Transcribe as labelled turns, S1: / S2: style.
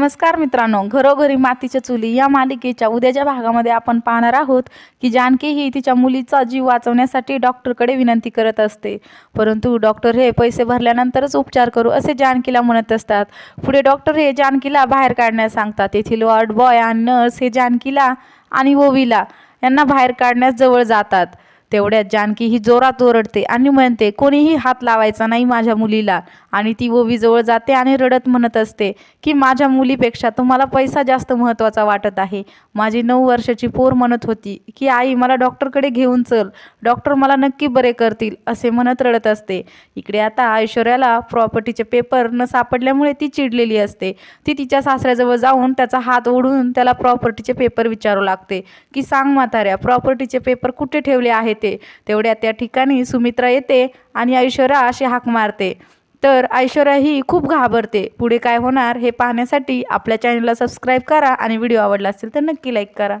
S1: नमस्कार मित्रांनो घरोघरी मातीच्या चुली या मालिकेच्या उद्याच्या भागामध्ये आपण पाहणार आहोत की जानकी ही तिच्या मुलीचा जीव वाचवण्यासाठी डॉक्टरकडे विनंती करत असते. परंतु डॉक्टर हे पैसे भरल्यानंतरच उपचार करू असे जानकीला म्हणत असतात. पुढे डॉक्टर हे जानकीला बाहेर काढण्यास सांगतात. तेथील वॉर्ड बॉय आणि नर्स हे जानकीला आणि ओवीला यांना बाहेर काढण्यास जवळ जातात. तेवढ्यात जानकी ही जोरात ओरडते आणि म्हणते कोणीही हात लावायचा नाही माझ्या मुलीला. आणि ती ओवीजवळ जाते आणि रडत म्हणत असते की माझ्या मुलीपेक्षा तुम्हाला पैसा जास्त महत्त्वाचा वाटत आहे. माझी नऊ वर्षाची पोर म्हणत होती की आई मला डॉक्टरकडे घेऊन चल. डॉक्टर मला नक्की बरे करतील असे म्हणत रडत असते. इकडे आता ऐश्वर्याला प्रॉपर्टीचे पेपर न सापडल्यामुळे ती चिडलेली असते. ती तिच्या सासऱ्याजवळ जाऊन त्याचा हात ओढून त्याला प्रॉपर्टीचे पेपर विचारू लागते की सांग म्हाताऱ्या प्रॉपर्टीचे पेपर कुठे ठेवले आहेत? येते. तेवढ्या त्या ठिकाणी सुमित्रा येते आणि ऐश्वर्या अशी हाक मारते. तर ऐश्वर्या ही खूप घाबरते. पुढे काय होणार हे पाहण्यासाठी आपल्या चॅनलला सबस्क्राईब करा आणि व्हिडिओ आवडला असेल तर नक्की लाईक करा.